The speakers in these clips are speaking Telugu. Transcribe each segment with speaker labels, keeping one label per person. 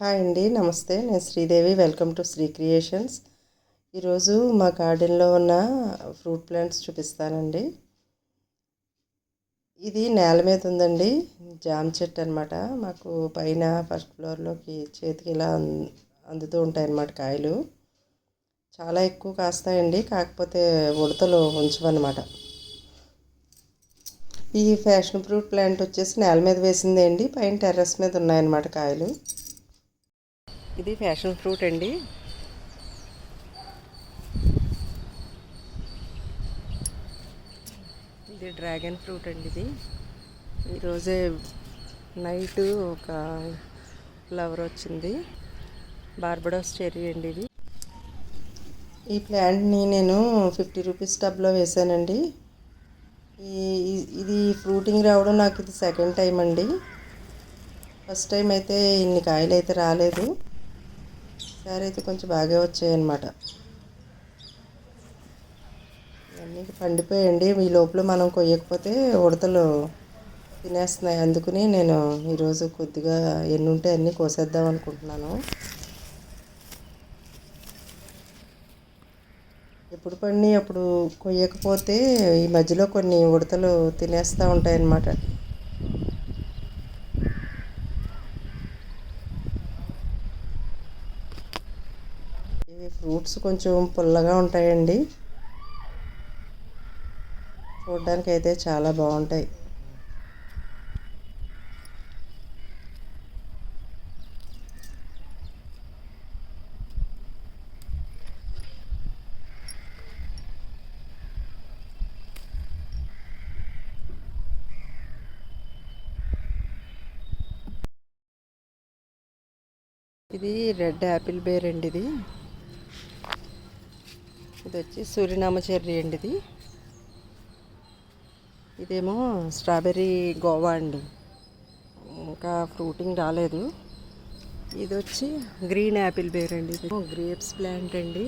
Speaker 1: హాయ్ అండి నమస్తే. నేను Sridevi. Welcome to Sri creations ఈరోజు మా గార్డెన్లో ఉన్న ఫ్రూట్ ప్లాంట్స్ చూపిస్తానండి. ఇది నేల మీద ఉందండి. జామ చెట్టు అనమాట మాకు పైన ఫస్ట్ ఫ్లోర్లోకి చేతికి ఇలా అందుతూ ఉంటాయి అన్నమాట కాయలు. చాలా ఎక్కువ కాస్తాయండి. కాకపోతే ఉడతలు ఉంచమన్నమాట ఈ ఫ్యాషన్ ఫ్రూట్ ప్లాంట్ వచ్చేసి నేల మీద వేసిందే అండి పైన టెర్రస్ మీద ఉన్నాయన్నమాట కాయలు. ఇది ఫ్యాషన్ ఫ్రూట్ అండి. ఇది డ్రాగన్ ఫ్రూట్ అండి ఇది. ఈరోజే నైట్ ఒక ఫ్లవర్ వచ్చింది. బార్బడోస్ చెర్రీ అండి ఇది. ఈ ప్లాంట్ని నేను ఫిఫ్టీ రూపీస్ టబ్లో వేసానండి ఈ ఇది ఫ్రూటింగ్ రావడం నాకు ఇది సెకండ్ టైం అండి. ఫస్ట్ టైం అయితే ఇన్ని కాయలు అయితే రాలేదు. ఈసారి అయితే కొంచెం బాగా వచ్చాయన్నమాట. ఇవన్నీ పండిపోయండి. ఈ లోపల మనం కొయ్యకపోతే ఉడతలు తినేస్తున్నాయి. అందుకని నేను ఈరోజు కొద్దిగా ఎన్ని ఉంటే అన్నీ కోసేద్దాం అనుకుంటున్నాను. ఎప్పుడు పండి అప్పుడు కొయ్యకపోతే ఈ మధ్యలో కొన్ని ఉడతలు తినేస్తూ ఉంటాయన్నమాట. ఇవి ఫ్రూట్స్ కొంచెం పుల్లగా ఉంటాయండి. చూడడానికి అయితే చాలా బాగుంటాయి. ఇది రెడ్ యాపిల్ బేర్ అండి ఇది. ఇది వచ్చి సూర్యనామ చెర్రీ అండి ఇది. ఇదేమో స్ట్రాబెర్రీ గోవా అండి. ఇంకా ఫ్రూటింగ్ రాలేదు. ఇది వచ్చి గ్రీన్ యాపిల్ బేర్ అండి. ఇది గ్రేప్స్ ప్లాంట్ అండి.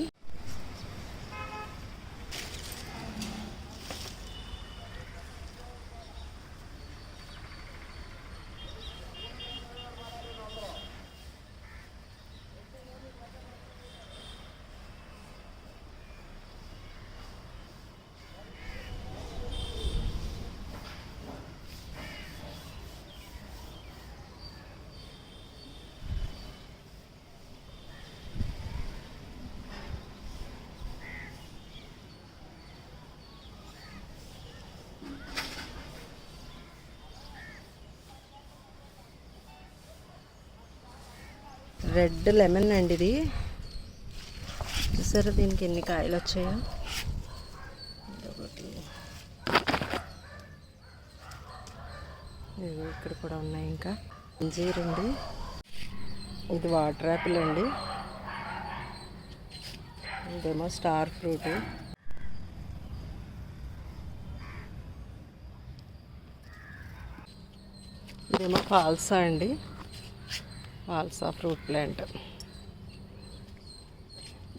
Speaker 1: రెడ్ లెమన్ అండి ఇది. చూసారా దీనికి ఎన్ని కాయలు వచ్చాయో? ఇక్కడ కూడా ఉన్నాయి ఇంకా. అంజీరండి ఇది వాటర్ యాపిల్ అండి. ఇదేమో స్టార్ ఫ్రూట్. ఇదేమో ఫాల్సా అండి. ఆల్సా ఫ్రూట్ ప్లాంట్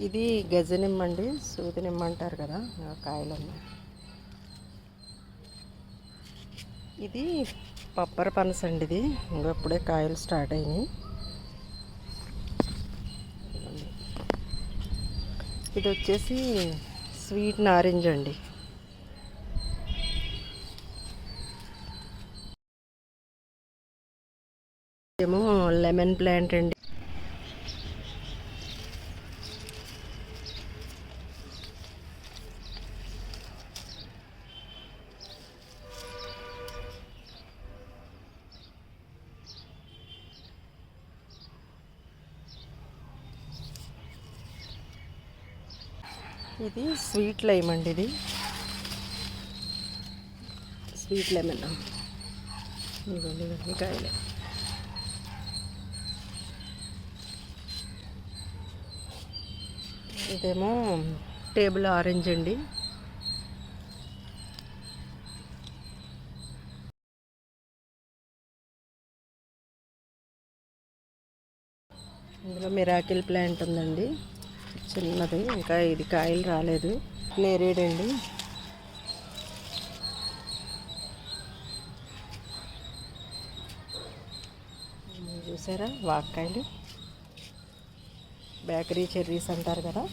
Speaker 1: ఇది గజనిమ్మ అండి సూది నిమ్మ అంటారు కదా కాయలు ఉన్నాయి ఇది పప్పర పనస అండి ఇది. ఇంకప్పుడే కాయలు స్టార్ట్ అయినాయి. ఇది వచ్చేసి స్వీట్ నారింజ్ అండి. ఏమో లెమన్ ప్లాంట్ అండి. ఇది స్వీట్ లైమ్ అండి ఇది. Sweet lemon. ఇదిగోండి ఇవన్నీ కాయలే. ఇదేమో టేబుల్ ఆరెంజ్ అండి. ఇందులో మిరాకిల్ ప్లాంట్ ఉందండి. చిన్నది ఇంకా ఇది కాయలు రాలేదు. నేరేడండి చూసారా? వాక్కాయలు. బేకరీ చెర్రీస్ అంటారు కదా.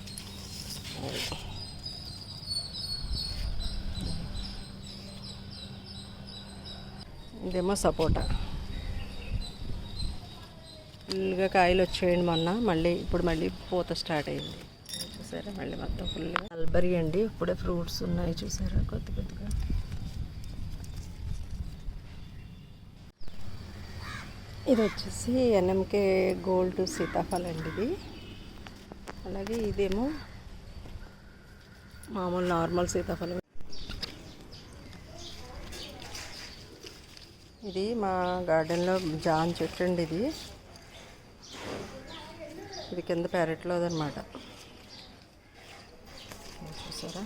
Speaker 1: ఇదేమో సపోటా. ఫుల్గా కాయలు వచ్చేయండి మొన్న మళ్ళీ ఇప్పుడు మళ్ళీ పూత స్టార్ట్ అయింది. చూసారా? మళ్ళీ మొత్తం ఫుల్గా. అల్బరీ అండి ఇప్పుడే ఫ్రూట్స్ ఉన్నాయి చూసారా? కొద్ది కొద్దిగా ఇది వచ్చేసి ఎన్ఎంకే గోల్డ్ సీతాఫలం అండి ఇది. అలాగే ఇదేమో మామూలు నార్మల్ సీతాఫలం. ఇది మా గార్డెన్లో జాన్ చెట్టు అండి ఇది. ఇది కింద పెరట్లోదనమాట చూసారా?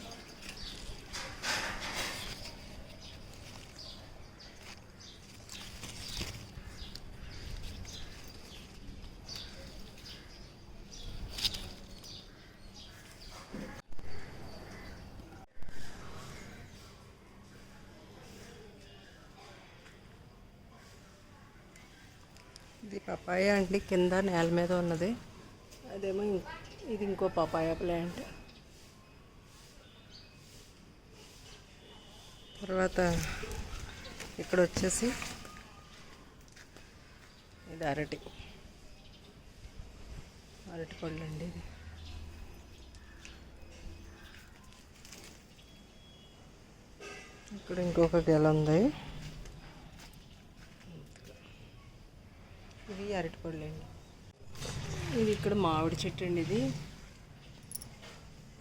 Speaker 1: ఇది పపాయ అండి కింద నేల మీద ఉన్నది. అదేమో ఇది ఇంకో పపాయ ప్లాంట్. తర్వాత ఇక్కడ వచ్చేసి ఇది అరటి. అరటి పళ్ళు అండి ఇది. ఇక్కడ ఇంకొక గెల ఉంది. అరటిపళ్ళండి ఇది ఇక్కడ మామిడి చెట్టు అండి ఇది.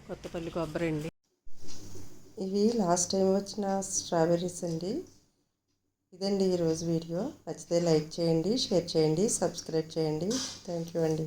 Speaker 1: కొత్తపల్లి కొబ్బరి అండి. ఇవి లాస్ట్ టైం వచ్చిన స్ట్రాబెర్రీస్ అండి. ఇదండి ఈరోజు వీడియో. నచ్చితే లైక్ చేయండి షేర్ చేయండి సబ్స్క్రైబ్ చేయండి. థ్యాంక్ యూ అండి.